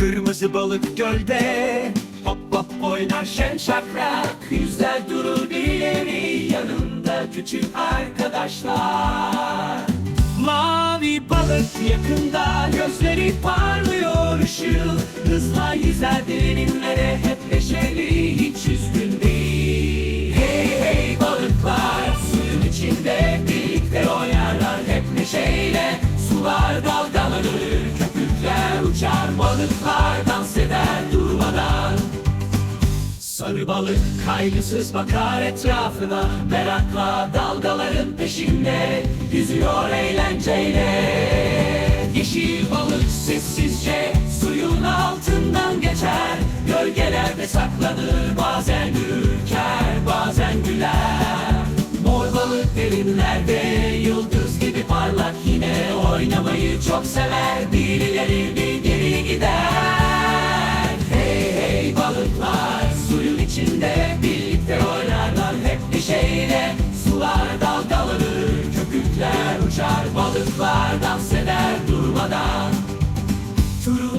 Kırmızı balık gölde. Hop hop oynar şen şakrak Yüzler durur birileri Yanında küçük arkadaşlar. Mavi balık yakında Gözleri parlıyor ışıl Hızla yüzer derinlere Sarı balık kaygısız bakar etrafına. Merakla dalgaların peşinde Yüzüyor eğlenceyle. Yeşil balık sessizce Suyun altından geçer. Gölgelerde saklanır Bazen ürker bazen güler. Mor balık derinlerde Yıldız gibi parlak yine Oynamayı çok sever. Birileri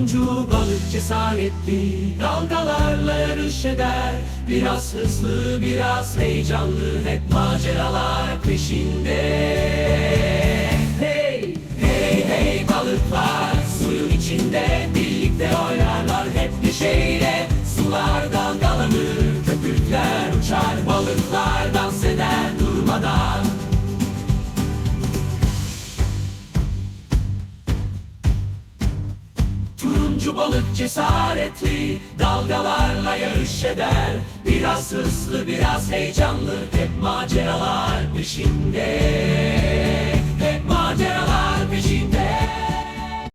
Turuncu balık cesaretli Dalgalarla yarış eder. Biraz hızlı biraz heyecanlı Hep maceralar peşinde. Hey hey hey balıklar Suyun içinde birlikte oynarlar Hep neşeyle Sular dalgalanır Köpükler Turuncu balık cesaretli Dalgalarla yarış eder. Biraz hızlı biraz heyecanlı